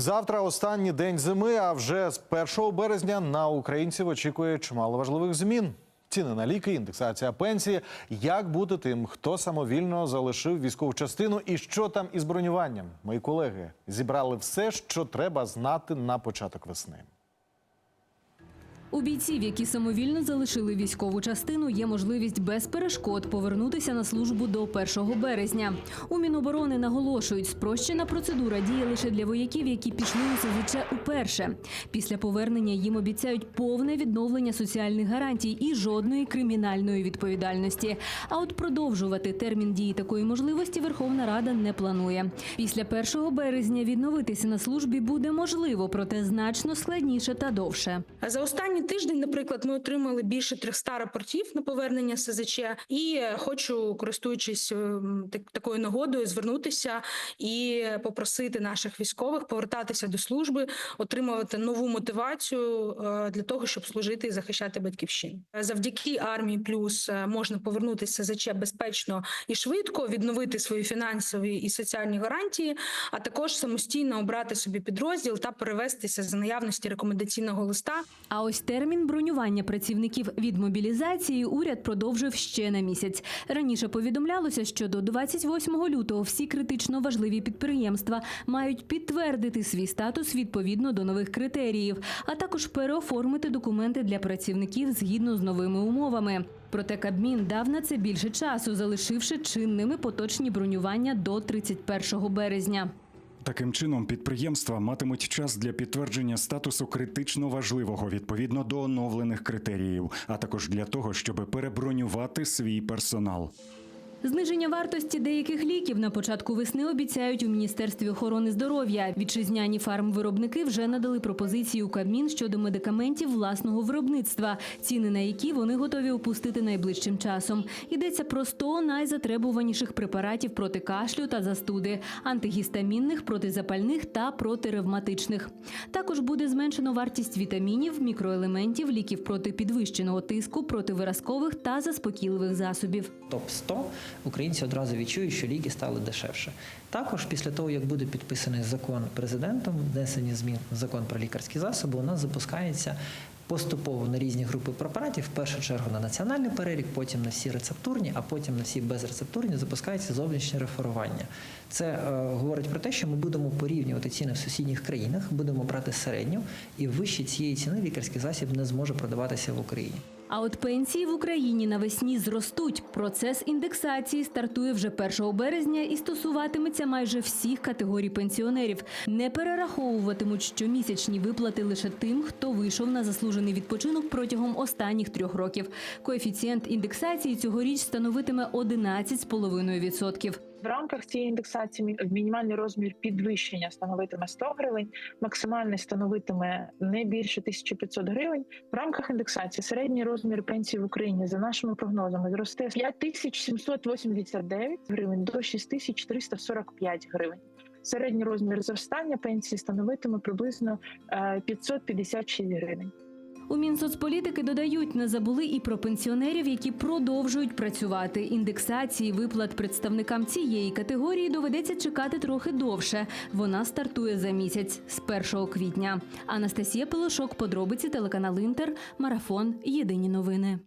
Завтра останній день зими. А вже з 1 березня на українців очікує чимало важливих змін. Ціни на ліки, індексація пенсії. Як бути тим, хто самовільно залишив військову частину і що там із бронюванням? Мої колеги зібрали все, що треба знати на початок весни. У бійців, які самовільно залишили військову частину, є можливість без перешкод повернутися на службу до 1 березня. У Міноборони наголошують, спрощена процедура діє лише для вояків, які пішли у СЗЧ уперше. Після повернення їм обіцяють повне відновлення соціальних гарантій і жодної кримінальної відповідальності. А от продовжувати термін дії такої можливості Верховна Рада не планує. Після 1 березня відновитися на службі буде можливо, проте значно складніше та довше. За останній тиждень, наприклад, ми отримали більше 300 рапортів на повернення СЗЧ, і е, хочу, користуючись ем, так- такою нагодою, звернутися і попросити наших військових повертатися до служби, отримувати нову мотивацію е, для того, щоб служити і захищати батьківщину. Завдяки армії плюс е, можна повернутися СЗЧ безпечно і швидко, відновити свої фінансові і соціальні гарантії, а також самостійно обрати собі підрозділ та перевестися за наявності рекомендаційного листа А ось термін бронювання працівників від мобілізації уряд продовжив ще на місяць. Раніше повідомлялося, що до 28 лютого всі критично важливі підприємства мають підтвердити свій статус відповідно до нових критеріїв, а також переоформити документи для працівників згідно з новими умовами. Проте Кабмін дав на це більше часу, залишивши чинними поточні бронювання до 31 березня. Таким чином, підприємства матимуть час для підтвердження статусу критично важливого відповідно до оновлених критеріїв, а також для того, щоб перебронювати свій персонал. Зниження вартості деяких ліків на початку весни обіцяють у Міністерстві охорони здоров'я. Вітчизняні фармвиробники вже надали пропозиції у Кабмін щодо медикаментів власного виробництва, ціни на які вони готові опустити найближчим часом. Йдеться про 100 найзатребуваніших препаратів проти кашлю та застуди, антигістамінних, протизапальних та протиревматичних. Також буде зменшено вартість вітамінів, мікроелементів, ліків проти підвищеного тиску, противиразкових та заспокійливих засобів. топ 100 українці одразу відчують, що ліки стали дешевше. Також після того, як буде підписаний закон президентом, внесені змін в закон про лікарські засоби, у нас запускається. Поступово на різні групи препаратів, в першу чергу на національний перелік, потім на всі рецептурні, а потім на всі безрецептурні запускається зовнішнє реферування. Це е, говорить про те, що ми будемо порівнювати ціни в сусідніх країнах, будемо брати середню, і вище цієї ціни лікарський засіб не зможе продаватися в Україні. А от пенсії в Україні навесні зростуть. Процес індексації стартує вже 1 березня і стосуватиметься майже всіх категорій пенсіонерів. Не перераховуватимуть щомісячні виплати лише тим, хто вийшов на заслужений відпочинок протягом останніх трьох років. Коефіцієнт індексації цьогоріч становитиме 11,5%. В рамках цієї індексації мі- мінімальний розмір підвищення становитиме 100 гривень, максимальний становитиме не більше 1500 гривень. В рамках індексації середній розмір пенсії в Україні за нашими прогнозами зросте з 5789 гривень до 6345 гривень. Середній розмір зростання пенсії становитиме приблизно е, 556 гривень. У Мінсоцполітики додають, не забули і про пенсіонерів, які продовжують працювати. Індексації виплат представникам цієї категорії доведеться чекати трохи довше. Вона стартує за місяць з 1 квітня. Анастасія Пилошок, подробиці телеканал Інтер, марафон. Єдині новини.